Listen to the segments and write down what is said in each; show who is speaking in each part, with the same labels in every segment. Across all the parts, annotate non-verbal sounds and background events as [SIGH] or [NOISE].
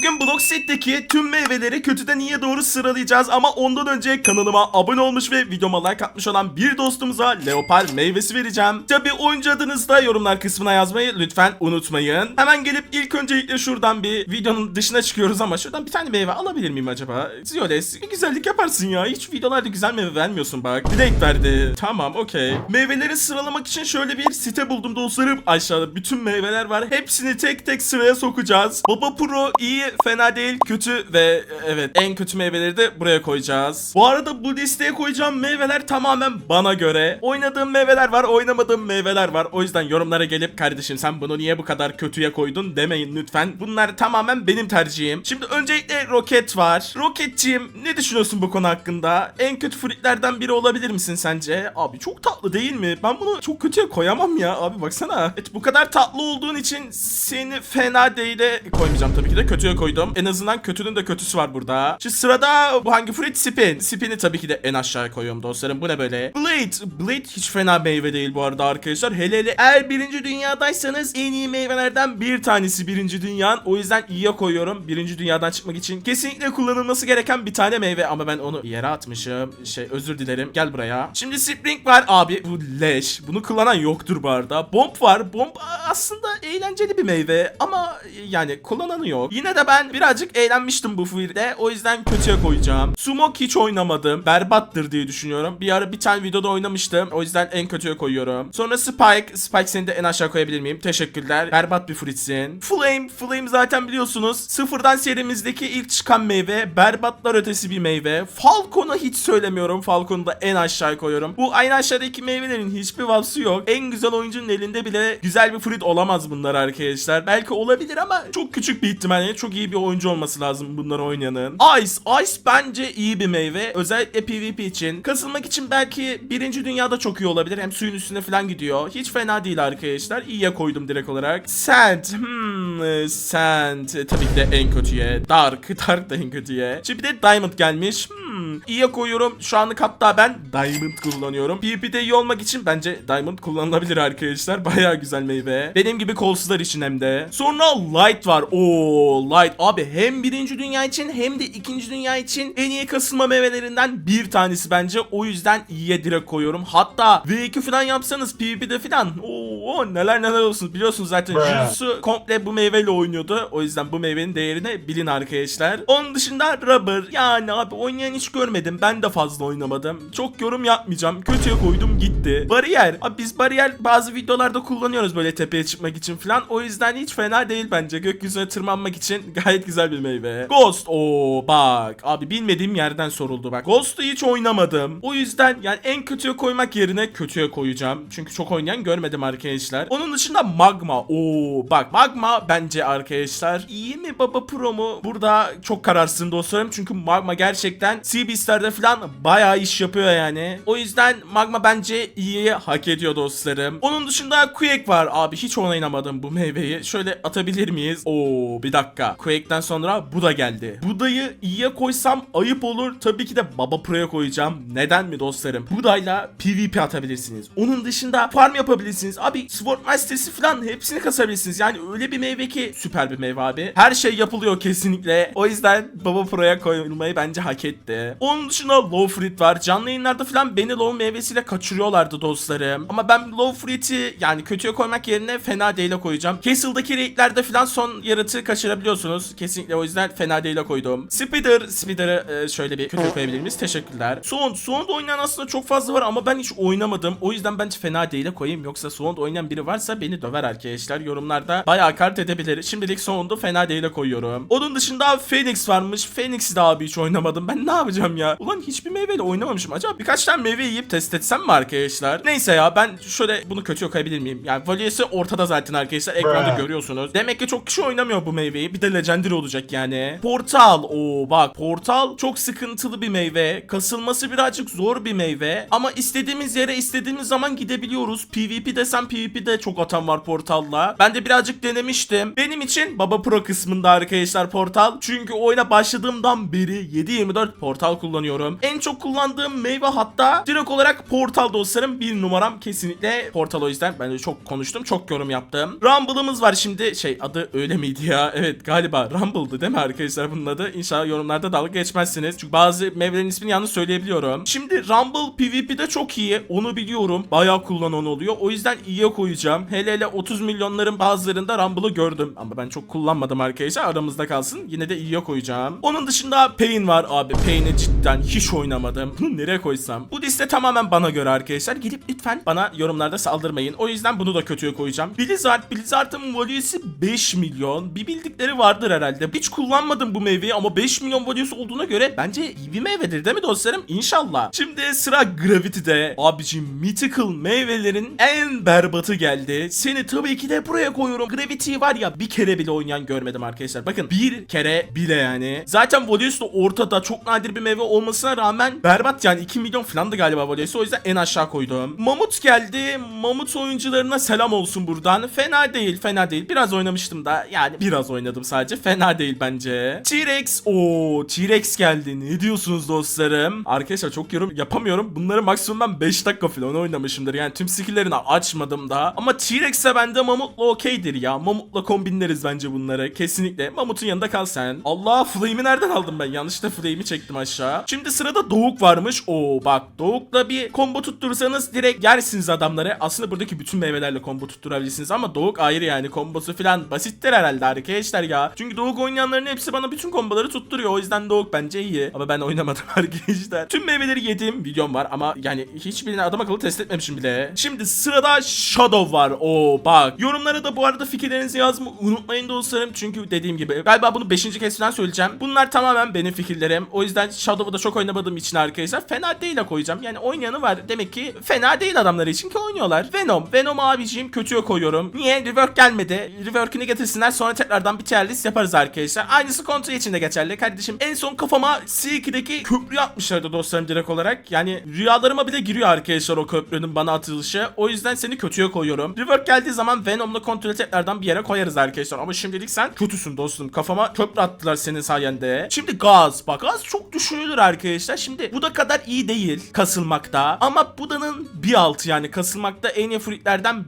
Speaker 1: Bugün Blockset'teki tüm meyveleri kötüden iyiye doğru sıralayacağız ama ondan önce kanalıma abone olmuş ve videoma like atmış olan bir dostumuza Leopar meyvesi vereceğim. Tabi oyuncu adınızı da yorumlar kısmına yazmayı lütfen unutmayın. Hemen gelip ilk öncelikle şuradan bir videonun dışına çıkıyoruz ama şuradan bir tane meyve alabilir miyim acaba? Zioles bir güzellik yaparsın ya. Hiç videolarda güzel meyve vermiyorsun bak. Direkt verdi. Tamam okey. Meyveleri sıralamak için şöyle bir site buldum dostlarım. Aşağıda bütün meyveler var. Hepsini tek tek sıraya sokacağız. Baba Pro iyi, fena değil, kötü ve evet en kötü meyveleri de buraya koyacağız. Bu arada bu listeye koyacağım meyveler tamamen bana göre. Oynadığım meyveler var, oynamadığım meyveler var. O yüzden yorumlara gelip kardeşim sen bunu niye bu kadar kötüye koydun demeyin lütfen. Bunlar tamamen benim tercihim. Şimdi öncelikle roket var. Roketçiğim ne düşünüyorsun bu konu hakkında? En kötü fruitlerden biri olabilir misin sence? Abi çok tatlı değil mi? Ben bunu çok kötüye koyamam ya. Abi baksana. Evet bu kadar tatlı olduğun için seni fena değil'e koymayacağım tabii ki de. Kötüye koydum. En azından kötünün de kötüsü var burada. Şimdi sırada bu hangi fruit? Spin. Spin'i tabii ki de en aşağıya koyuyorum dostlarım. Bu ne böyle? Blade. Blade hiç fena meyve değil bu arada arkadaşlar. Hele hele eğer birinci dünyadaysanız en iyi meyvelerden bir tanesi birinci dünyanın. O yüzden iyiye koyuyorum. Birinci dünyadan çıkmak için kesinlikle kullanılması gereken bir tane meyve ama ben onu yere atmışım. Şey özür dilerim. Gel buraya. Şimdi Spring var abi. Bu leş. Bunu kullanan yoktur bu arada. Bomb var. Bomb aslında eğlenceli bir meyve ama yani kullananı yok. Yine de ben birazcık eğlenmiştim bu filde. O yüzden kötüye koyacağım. Smoke hiç oynamadım. Berbattır diye düşünüyorum. Bir ara bir tane videoda oynamıştım. O yüzden en kötüye koyuyorum. Sonra Spike. Spike seni de en aşağı koyabilir miyim? Teşekkürler. Berbat bir fruitsin. Flame. Flame zaten biliyorsunuz. Sıfırdan serimizdeki ilk çıkan meyve. Berbatlar ötesi bir meyve. Falcon'u hiç söylemiyorum. Falcon'u da en aşağı koyuyorum. Bu aynı aşağıdaki meyvelerin hiçbir vasfı yok. En güzel oyuncunun elinde bile güzel bir fruit olamaz bunlar arkadaşlar. Belki olabilir ama çok küçük bir ihtimalle çok iyi bir oyuncu olması lazım bunları oynayanın. Ice. Ice bence iyi bir meyve. Özellikle PvP için. Kasılmak için belki birinci dünyada çok iyi olabilir. Hem suyun üstüne falan gidiyor. Hiç fena değil arkadaşlar. İyiye koydum direkt olarak. Sand. Hmm, e, sand. E, Tabii ki de en kötüye. Dark. [LAUGHS] Dark da en kötüye. Şimdi bir de Diamond gelmiş. Hmm, iyiye koyuyorum. Şu anlık hatta ben Diamond kullanıyorum. PvP'de iyi olmak için bence Diamond kullanılabilir arkadaşlar. [LAUGHS] Baya güzel meyve. Benim gibi kolsuzlar için hem de. Sonra Light var. Oo Light. Abi hem birinci dünya için hem de ikinci dünya için en iyi kasılma meyvelerinden bir tanesi bence. O yüzden iyiye direkt koyuyorum. Hatta V2 falan yapsanız PvP'de falan. Oo neler neler olsun. Biliyorsunuz zaten. Jutsu komple bu meyveyle oynuyordu. O yüzden bu meyvenin değerini bilin arkadaşlar. Onun dışında Rubber. Yani abi oynayan hiç görmedim. Ben de fazla oynamadım. Çok yorum yapmayacağım. Kötüye koydum gitti. Bariyer. Abi biz bariyer bazı videolarda kullanıyoruz böyle tepeye çıkmak için falan. O yüzden hiç fena değil bence. Gökyüzüne tırmanmak için [LAUGHS] gayet güzel bir meyve. Ghost. Oo bak. Abi bilmediğim yerden soruldu bak. Ghost'u hiç oynamadım. O yüzden yani en kötüye koymak yerine kötüye koyacağım. Çünkü çok oynayan görmedim arkadaşlar. Onun dışında Magma. Oo bak Magma bence arkadaşlar iyi mi Baba Pro mu? Burada çok kararsızım dostlarım. Çünkü Magma gerçekten Seabeast'lerde falan bayağı iş yapıyor yani. O yüzden Magma bence iyi hak ediyor dostlarım. Onun dışında Quake var. Abi hiç oynamadım bu meyveyi. Şöyle atabilir miyiz? Oo bir dakika. Quake'den sonra bu da geldi. Budayı iyiye koysam ayıp olur. Tabii ki de Baba Pro'ya koyacağım. Neden mi dostlarım? Budayla PvP atabilirsiniz. Onun dışında farm yapabilirsiniz. Abi Sword Masters'i falan hepsini kasabilirsiniz. Yani öyle bir meyve ki süper bir meyve abi. Her şey yapılıyor kesinlikle. O yüzden Baba Pro'ya koyulmayı bence hak etti. Onun dışında Low Fruit var. Canlı yayınlarda falan beni Low meyvesiyle kaçırıyorlardı dostlarım. Ama ben Low Fruit'i yani kötüye koymak yerine fena değil'e koyacağım. Castle'daki raidlerde falan son yaratığı kaçırabiliyorsunuz. Kesinlikle o yüzden fena değil'e koydum. Spider, Spider'ı e, şöyle bir kötüye koyabilir miyiz? Teşekkürler. Sound, Sound oynayan aslında çok fazla var ama ben hiç oynamadım. O yüzden bence fena değil'e koyayım. Yoksa Sound oynayan biri varsa beni döver arkadaşlar. Yorumlarda bayağı kart edebilir. Şimdilik Sound'u fena değil'e koyuyorum. Onun dışında Phoenix varmış. Phoenix'i de abi hiç oynamadım. Ben ne yapacağım ya? Ulan hiçbir meyveyle oynamamışım. Acaba birkaç tane meyve yiyip test etsem mi arkadaşlar? Neyse ya ben şöyle bunu kötüye koyabilir miyim? Yani Valiesi ortada zaten arkadaşlar. Ekranda görüyorsunuz. Demek ki çok kişi oynamıyor bu meyveyi. Bir de Legendary olacak yani. Portal. Oo bak Portal çok sıkıntılı bir meyve. Kasılması birazcık zor bir meyve. Ama istediğimiz yere istediğimiz zaman gidebiliyoruz. PvP desem PvP'de çok atan var Portal'la. Ben de birazcık denemiştim. Benim için Baba Pro kısmında arkadaşlar Portal. Çünkü oyuna başladığımdan beri 7-24 Portal kullanıyorum. En çok kullandığım meyve hatta direkt olarak portal dostlarım. Bir numaram kesinlikle portal o yüzden. Ben de çok konuştum. Çok yorum yaptım. Rumble'ımız var şimdi. Şey adı öyle miydi ya? [LAUGHS] Evet galiba Rumble'dı değil mi arkadaşlar bunun adı? İnşallah yorumlarda dalga geçmezsiniz. Çünkü bazı meyvelerin ismini yanlış söyleyebiliyorum. Şimdi Rumble PvP'de çok iyi. Onu biliyorum. Bayağı kullanan oluyor. O yüzden iyiye koyacağım. Hele hele 30 milyonların bazılarında Rumble'ı gördüm. Ama ben çok kullanmadım arkadaşlar. Aramızda kalsın. Yine de iyiye koyacağım. Onun dışında Pain var abi. Pain'i cidden hiç oynamadım. Nereye koysam? Bu liste tamamen bana göre arkadaşlar. Gidip lütfen bana yorumlarda saldırmayın. O yüzden bunu da kötüye koyacağım. Blizzard, Blizzard'ın volüyesi 5 milyon. Bir bildikleri vardır herhalde. Hiç kullanmadım bu meyveyi ama 5 milyon volüyesi olduğuna göre bence iyi bir meyvedir değil mi dostlarım? İnşallah. Şimdi sıra Gravity'de. Abicim Mythical meyvelerin en berbatı geldi. Seni tabii ki de buraya koyuyorum. Gravity var ya bir kere bile oynayan görmedim arkadaşlar. Bakın bir kere bile yani. Zaten volüyesi de ortada. Çok nadir bir meyve olmasına rağmen berbat yani 2 milyon falandı galiba volüyesi. O yüzden en aşağı koydum. Mamut geldi. Mamut oyuncularına selam olsun buradan. Fena değil, fena değil. Biraz oynamıştım da. Yani biraz oynadım sadece. Fena değil bence. T-Rex. Oo, T-Rex geldi. Ne diyorsunuz dostlarım? Arkadaşlar çok yorum yapamıyorum. Bunları maksimum ben 5 dakika falan oynamışımdır. Yani tüm skill'lerini açmadım daha. Ama T-Rex'e bende Mamut'la okeydir ya. Mamut'la kombinleriz bence bunları. Kesinlikle. Mamut'un yanında kal sen. Allah Flame'i nereden aldım ben? Yanlışlıkla Flame'i çektim aşağı. Şimdi sırada Doğuk varmış. Oo bak Doğuk'la bir combo tutturursanız direkt yersiniz adamları. Aslında buradaki bütün meyvelerle combo tutturabilirsiniz ama Doğuk ayrı yani. Kombosu falan basittir herhalde arkadaşlar ya. Çünkü Doğuk oynayanların hepsi bana bütün komboları tutturuyor. O yüzden Doğuk bence iyi. Ama ben oynamadım [LAUGHS] arkadaşlar. Tüm meyveleri yediğim videom var ama yani hiçbirini adam akıllı test etmemişim bile. Şimdi sırada Shadow var. Oo bak. Yorumlara da bu arada fikirlerinizi yazmayı unutmayın dostlarım. Çünkü dediğim gibi galiba bunu 5. kez falan söyleyeceğim. Bunlar tamamen benim fikirlerim. O yüzden Shadow'u da çok oynamadığım için arkadaşlar fena değil koyacağım. Yani oynayanı var. Demek ki fena değil adamları için ki oynuyorlar. Venom. Venom abiciğim kötüye koyuyorum. Niye? Rework gelmedi. Rework'ünü getirsinler sonra tekrardan bir tier list yaparız arkadaşlar. Aynısı kontrol için de geçerli. Kardeşim en son kafama C2'deki köprü atmışlardı dostlarım direkt olarak. Yani rüyalarıma bile giriyor arkadaşlar o köprünün bana atılışı. O yüzden seni kötüye koyuyorum. Rework geldiği zaman Venom'la kontrolü tekrardan bir yere koyarız arkadaşlar. Ama şimdilik sen kötüsün dostum. Kafama köprü attılar senin sayende. Şimdi gaz. Bak gaz çok düşünülür arkadaşlar. Şimdi bu da kadar iyi değil kasılmakta. Ama Buda'nın bir altı yani kasılmakta en iyi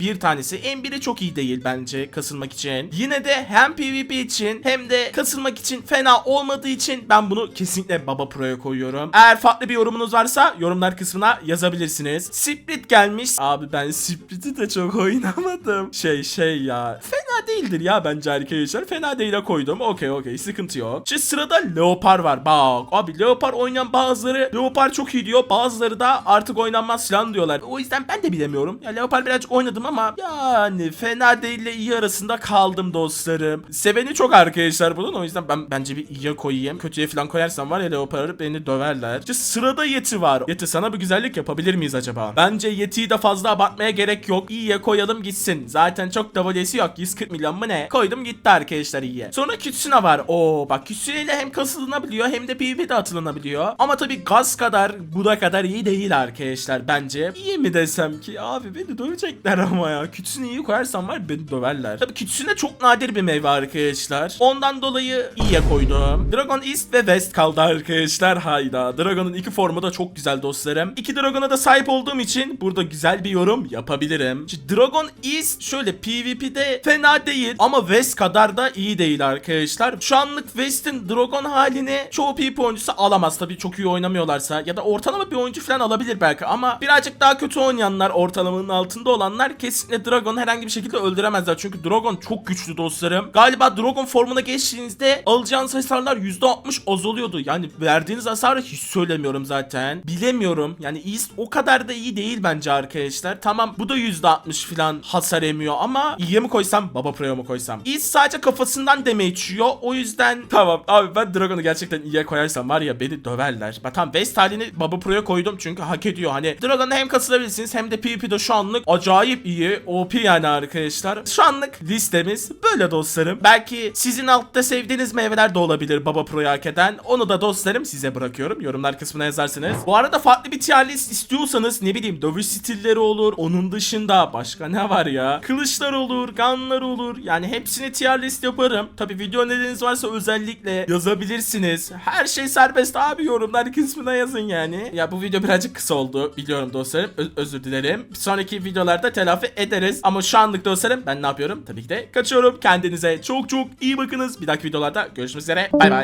Speaker 1: bir tanesi. En biri çok iyi değil bence kasılmak için. Yine de hem PvP için hem de kasılmak için fena olmadığı için ben bunu kesinlikle Baba Pro'ya koyuyorum. Eğer farklı bir yorumunuz varsa yorumlar kısmına yazabilirsiniz. Split gelmiş. Abi ben Split'i de çok oynamadım. Şey şey ya. Fena değildir ya bence arkadaşlar. Fena değil'e koydum. Okey okey sıkıntı yok. Şimdi sırada Leopar var. Bak abi Leopar oynayan bazıları Leopar çok iyi diyor. Bazıları da artık oynanmaz falan diyorlar. O yüzden ben de bilemiyorum. Ya Leopar birazcık oynadım ama yani fena değil ile iyi arasında kaldım dostlarım. Seveni çok arkadaşlar bunun. O yüzden ben bence bir iyiye koyayım. Kötüye falan koyarsam var ya Leopar'ı beni döverler. İşte sırada Yeti var. Yeti sana bir güzellik yapabilir miyiz acaba? Bence Yeti'yi de fazla abartmaya gerek yok. İyiye koyalım gitsin. Zaten çok volesi yok. 140 milyon mu ne? Koydum gitti arkadaşlar iyiye. Sonra Kitsune var. Oo bak Kitsune ile hem kasılınabiliyor hem de PvP'de atılınabiliyor. Ama tabii gaz kadar bu da kadar iyi değil arkadaşlar bence. İyi mi desem ki abi beni dövecekler ama ya. Kitsune'yi koyarsam var beni döverler. Tabii Kitsune çok nadir bir meyve arkadaşlar. Ondan dolayı iyiye koydum. Dragon East ve West kaldı arkadaşlar. Hayda. Dragon'un iki formu da çok güzel dostlarım. İki Dragon'a da sahip olduğum için burada güzel bir yorum yapabilirim. Şimdi Dragon East şöyle PvP'de fena değil ama West kadar da iyi değil arkadaşlar. Şu anlık West'in Dragon halini çoğu PvP oyuncusu alamaz. Tabii çok iyi oynamıyorlarsa ya da ortalama bir oyuncu falan alabilir belki ama birazcık daha kötü oynayanlar ortalamanın altında olanlar kesinlikle Dragon'u herhangi bir şekilde öldüremezler. Çünkü Dragon çok güçlü dostlarım. Galiba Dragon formuna geçtiğinizde alacağınız hasarlar %60 azalıyordu. Yani verdiğiniz hasarı hiç söylemiyorum zaten. Bilemiyorum. Yani East o kadar da iyi değil bence arkadaşlar. Tamam bu da %60 falan hasar emiyor ama iyiye mi koysam Baba Pro'ya mı koysam? East sadece kafasından damage yiyor. O yüzden tamam abi ben Dragon'u gerçekten iyiye koyarsam var ya beni döverler. Bak tamam West Baba Pro'ya koydum çünkü hak ediyor. Hani Dragon'u hem kasılabilirsiniz hem de PvP'de şu anlık acayip iyi. OP yani arkadaşlar. Şu anlık listemiz böyle dostlarım. Belki sizin altta sevdiğiniz meyveler de olabilir Baba Pro'yu hak eden. Onu da dostlarım size bırakıyorum. Yorumlar kısmına yazarsınız. Bu arada farklı bir tier list istiyorsanız ne bileyim dövüş stilleri olur. Onun dışında başka ne var ya? Kılıçlar olur, gunlar olur. Yani hepsini tier list yaparım. Tabi video öneriniz varsa özellikle yazabilirsiniz. Her şey serbest abi yorumlar kısmına yazın yani. Ya bu video birazcık kısa oldu biliyorum dostlarım. Ö- özür dilerim. Sonraki videolarda telafi ederiz. Ama şu anlık dostlarım ben ne yapıyorum? Tabii ki de kaçıyorum. Kendinize çok çok iyi bakınız. Bir dahaki videolarda görüşmek üzere. Bay bay.